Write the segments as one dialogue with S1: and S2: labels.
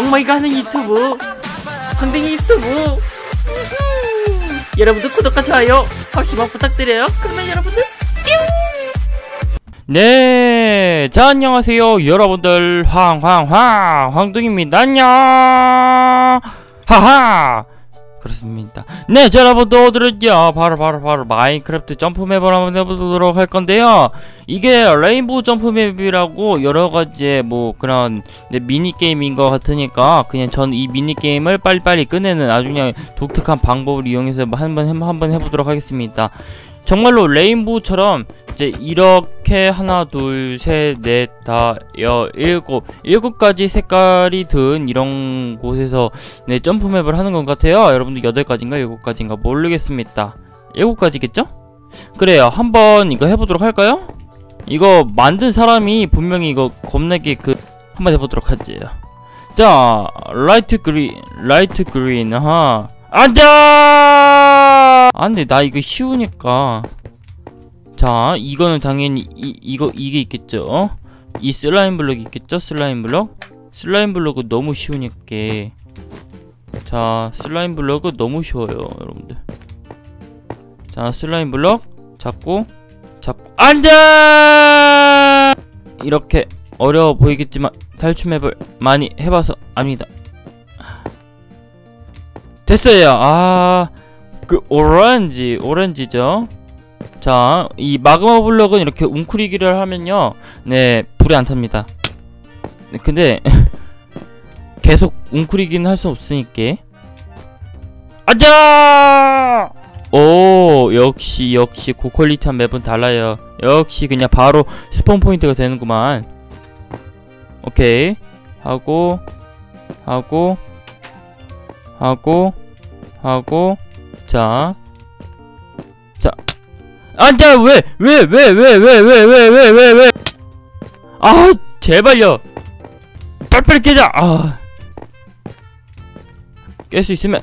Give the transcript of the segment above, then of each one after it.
S1: 멍멍이가 하는 유튜브. 황댕이 유튜브. 여러분들 구독과 좋아요 잠시만 부탁드려요. 그러면 여러분들 네, 자 안녕하세요. 여러분들 황황황 황둥입니다. 안녕! 하하 그렇습니다. 네 자, 여러분들 오늘은요. 바로 바로 바로 마인크래프트 점프맵을 한번 해보도록 할 건데요. 이게 레인보우 점프맵이라고 여러 가지 뭐 그런 네, 미니 게임인 것 같으니까 그냥 전 이 미니 게임을 빨리빨리 끝내는 아주 그냥 독특한 방법을 이용해서 한번 한번 해보도록 하겠습니다 정말로 레인보우처럼 이제 이렇게 하나 둘 셋 넷 다 여 일곱 일곱 가지 색깔이 든 이런 곳에서 네 점프맵을 하는 것 같아요. 여러분들 여덟 가지인가 일곱 가지인가 모르겠습니다. 일곱 가지겠죠? 그래요. 한번 이거 해보도록 할까요? 이거 만든 사람이 분명히 이거 겁나게 그 한번 해보도록 하지 자 라이트 그린 라이트 그린 하 안돼 안돼 나 이거 쉬우니까. 자 이거는 당연히 이, 이거 이게 있겠죠? 이 슬라임 블럭 있겠죠? 슬라임 블럭 슬라임 블럭은 너무 쉬우니까. 자 슬라임 블럭은 너무 쉬워요 여러분들. 자 슬라임 블럭 잡고 잡고 안돼 이렇게 어려워 보이겠지만 탈출 맵을 많이 해봐서 압니다 됐어요. 아그 오렌지 오렌지죠? 자 이 마그마 블럭은 이렇게 웅크리기를 하면요. 네 불이 안 탑니다. 네, 근데 계속 웅크리기는 할 수 없으니까. 아자! 오 역시 역시 고퀄리티한 맵은 달라요. 역시 그냥 바로 스폰 포인트가 되는구만. 오케이. 하고 하고 하고 하고 자 자. 안 돼 왜 왜 왜 왜 왜 왜 왜 왜 왜 왜 아 제발요 빨리빨리 깨자 아 깰 수 있으면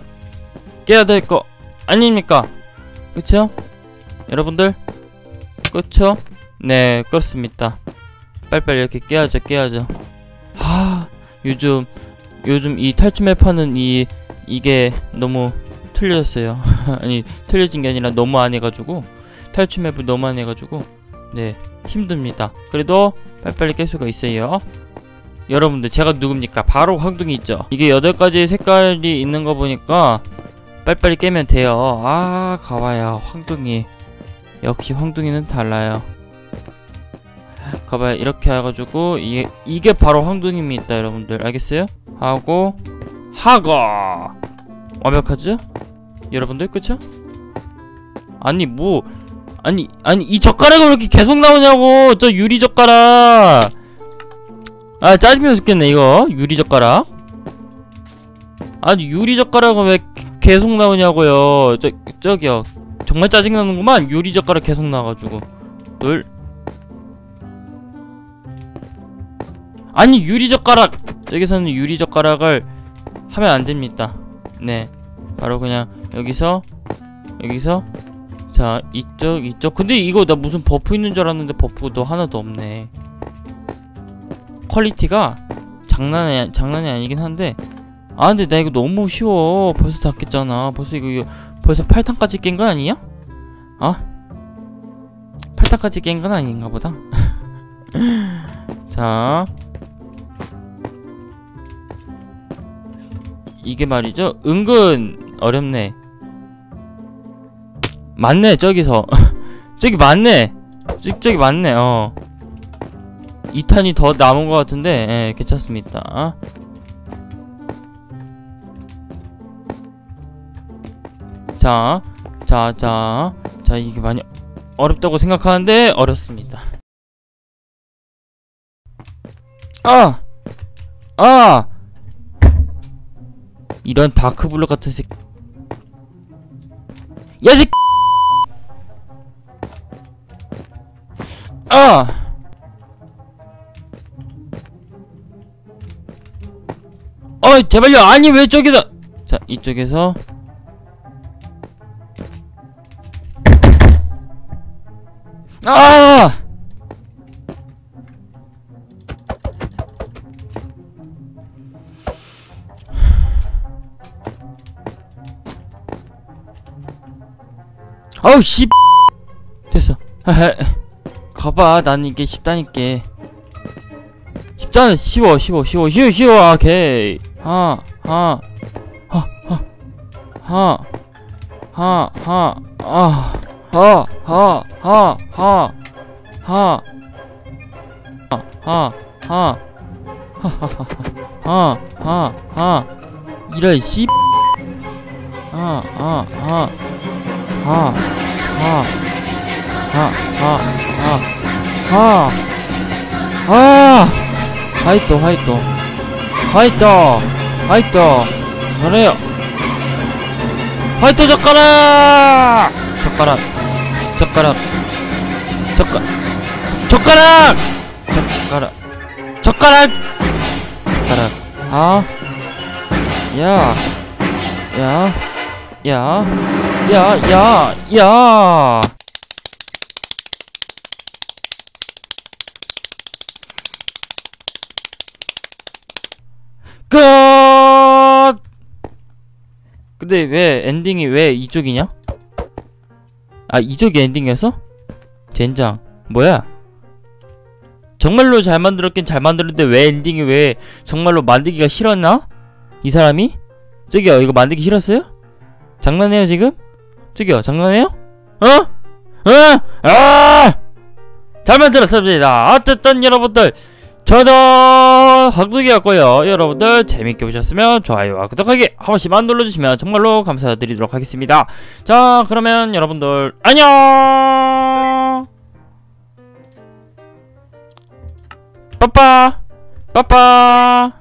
S1: 깨야 될 거 아닙니까 그쵸 여러분들 그쵸 네 그렇습니다 빨리빨리 이렇게 깨야죠 깨야죠 하 요즘 요즘 이 탈춤맵 하는 이 이게 너무 틀렸어요. 아니 틀려진 게 아니라 너무 안 해가지고 탈춤 맵을 너무 안 해가지고 네 힘듭니다. 그래도 빨리빨리 깰 수가 있어요. 여러분들 제가 누굽니까? 바로 황둥이 있죠? 이게 8가지 색깔이 있는 거 보니까 빨리빨리 깨면 돼요. 아 가봐요 황둥이. 역시 황둥이는 달라요. 가봐요 이렇게 해가지고 이게 이게 바로 황둥이입니다 여러분들. 알겠어요? 하고 하고! 완벽하죠? 여러분들 그쵸? 아니 뭐 아니 아니 이 젓가락은 왜 이렇게 계속 나오냐고 저 유리 젓가락. 아 짜증나 죽겠네 이거. 유리 젓가락. 아니 유리 젓가락은 왜 계속 나오냐고요. 저 저기요. 정말 짜증나는구만 유리 젓가락 계속 나와가지고. 둘 아니 유리 젓가락. 저기서는 유리 젓가락을 하면 안 됩니다. 네. 바로 그냥 여기서 여기서. 자 이쪽 이쪽. 근데 이거 나 무슨 버프 있는 줄 알았는데 버프도 하나도 없네. 퀄리티가 장난이 장난이 아니긴 한데. 아 근데 나 이거 너무 쉬워. 벌써 다 깼잖아. 벌써 이거, 이거 벌써 8탄까지 깬 거 아니야? 아? 8탄까지 깬 건 아닌가 보다. 자. 이게 말이죠. 은근 어렵네 맞네 저기서 저기 맞네 저, 저기 맞네 어 2탄이 더 남은 것 같은데 예, 괜찮습니다 자, 자, 자, 자, 이게 많이 어렵다고 생각하는데 어렵습니다. 아! 아! 이런 다크블루 같은 새 야, 새 아! 어, 제발요. 아니, 왜 저기다. 자, 이쪽에서. 아! 아우 씨 됐어. 가봐 난 이게 쉽다니까 쉽잖아 쉬워 쉬워 쉬워 쉬워 쉬워 오케이 하하 하하 하하 하하 하하하하하하하 이런 씨 하하 하하하하하하 아! 入はあはあはあはあはあはあはいとはいとはいとはいと乗れよはいとそっからそっからそっからそっからょっからそっからそっからそっからあいやいや 야, 야, 야, 야. 끝. 근데 왜 엔딩이 왜 이쪽이냐? 아 이쪽이 엔딩이었어? 젠장. 뭐야? 정말로 잘 만들었긴 잘 만들었는데 왜 엔딩이 왜 정말로 만들기가 싫었나? 이 사람이? 저기요 이거 만들기 싫었어요? 장난해요 지금? 저기요 장난해요? 어? 어? 아! 잘 만 들었습니다 어쨌든 여러분들 저도 황두기였고요 여러분들 재밌게 보셨으면 좋아요와 구독하기 한 번씩만 눌러주시면 정말로 감사드리도록 하겠습니다 자 그러면 여러분들 안녕 빠빠 빠빠